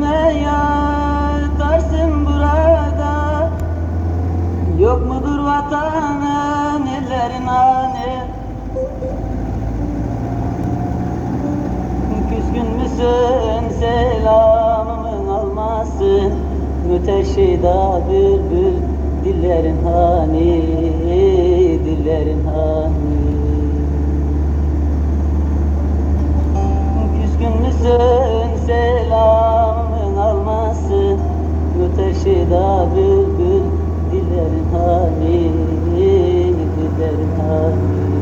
ne yatarsın burada? Yok mudur vatanın ellerin hani Küskün müsün selamımın almasın Müteşhida bülbül dillerin hani Dillerin hani Müteşhida bülbül dillerin hani Dillerin hani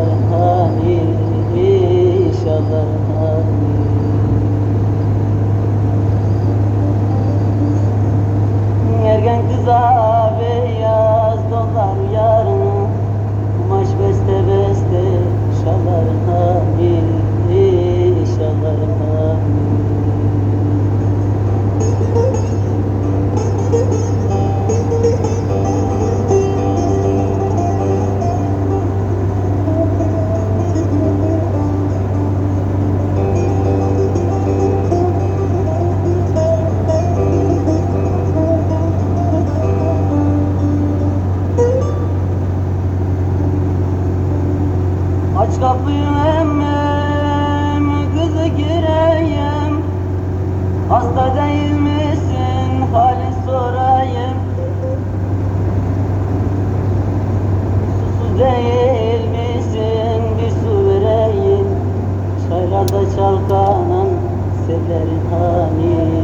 şalların hani şalların hani Aç kapıyı emmem kızı gireyim. Hasta değil misin? Halin sorayım. Susuz değil misin? Bir su vereyim. Çaylarda çalkanan sellerin hani